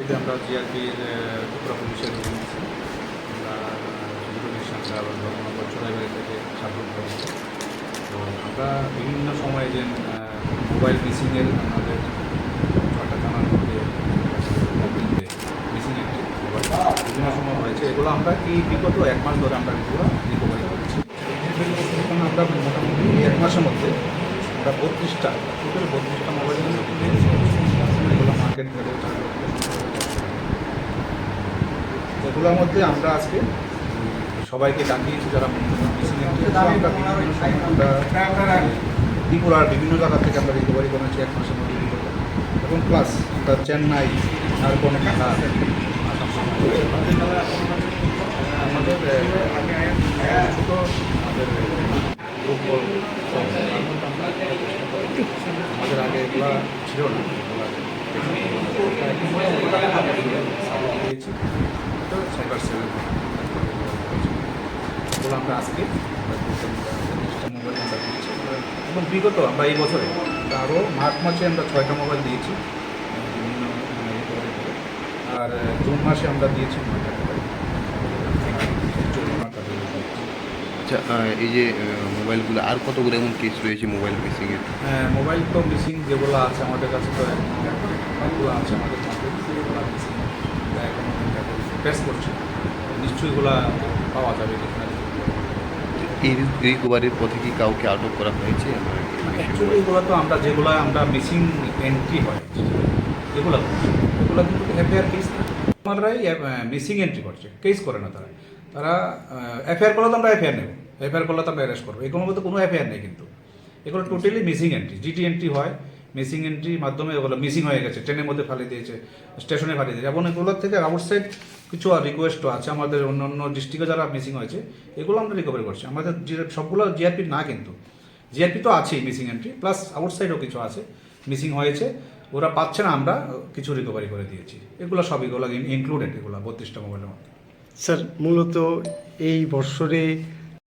এই আমরা জিআরপির ত্রিপুরা পুলিশের নিয়েছি আমরা ধর্মনগর চোরাইবাড়ি থেকে সাবধান করেছি তো আমরা বিভিন্ন সময়ে যে মোবাইল মিসিংয়ের আমাদের ছয়টা থানার মধ্যে মিসিং একটি বিভিন্ন সময় হয়েছে, এগুলো আমরা এই বিগত এক মাস ধরে আমরা এগুলো রিকভারি করছি। আমরা মোটামুটি এক মাসের মধ্যে আমরা বত্রিশটা, টোটাল বত্রিশটা এগুলোর মধ্যে আমরা আজকে সবাইকে ডাকিয়েছি যারা ত্রিপুরার বিভিন্ন জায়গা থেকে আমরা রিকভারি করেছি এক মাসের মধ্যে। এবং প্লাস আমরা চেন্নাই আর কোনো আসাম আমাদের ছোটো আমাদের আগে এগুলা ছিল না এগুলো আমরা আজকে মোবাইল আমরা দিয়েছি এবং বিগত আমরা এই বছরে আরও মার্চ মাসে আমরা ছয়টা মোবাইল দিয়েছি। মানে। আর জুন মাসে আমরা দিয়েছি নয়টা মোবাইল। আচ্ছা এই যে মোবাইলগুলো আর কতগুলো এমন কেস রয়েছে মোবাইল মিসিংয়ের হ্যাঁ, মোবাইল তো মিসিং যেগুলো আছে আমাদের কাছে তো আছে আমাদের কাছে। করছি। নিশ্চয়ই এগুলা পাওয়া যাবে এই রিকভারির পথে কি কাউকে আটক করা হয়েছে? এগুলো তো আমরা যেগুলো আমরা মিসিং এন্ট্রি হয় যেগুলো এগুলো কিন্তু এফআইআর কেস না। আমারাই মিসিং এন্ট্রি করছে কেস করে না তারা। তারা এফআইআর করলে তো আমরা এফআইআর নেব। এফআইআর করলে তো আমরা অ্যারেস্ট করব। এগুলোর মধ্যে কোনো এফআইআর নেই কিন্তু। এগুলো totally missing entry GT entry হয়। মিসিং এন্ট্রির মাধ্যমে এগুলো মিসিং হয়ে গেছে। ট্রেনের মধ্যে ফালিয়ে দিয়েছে স্টেশনে ফালিয়ে দিয়েছে। এবং এগুলোর থেকে আউটসাইড কিছু রিকোয়েস্টও আছে আমাদের অন্য অন্য ডিস্ট্রিক্টে যারা মিসিং হয়েছে, এগুলো আমরা রিকভারি করছি। আমাদের সবগুলো জিআরপি না কিন্তু। জিআরপি তো আছেই মিসিং এন্ট্রি প্লাস আউটসাইডও কিছু আছে মিসিং হয়েছে। ওরা পাচ্ছে না আমরা কিছু রিকভারি করে দিয়েছি। এগুলো সব এগুলো ইনক্লুডেড এগুলো, বত্রিশটা মোবাইলের মধ্যে। স্যার, মূলত এই বৎসরে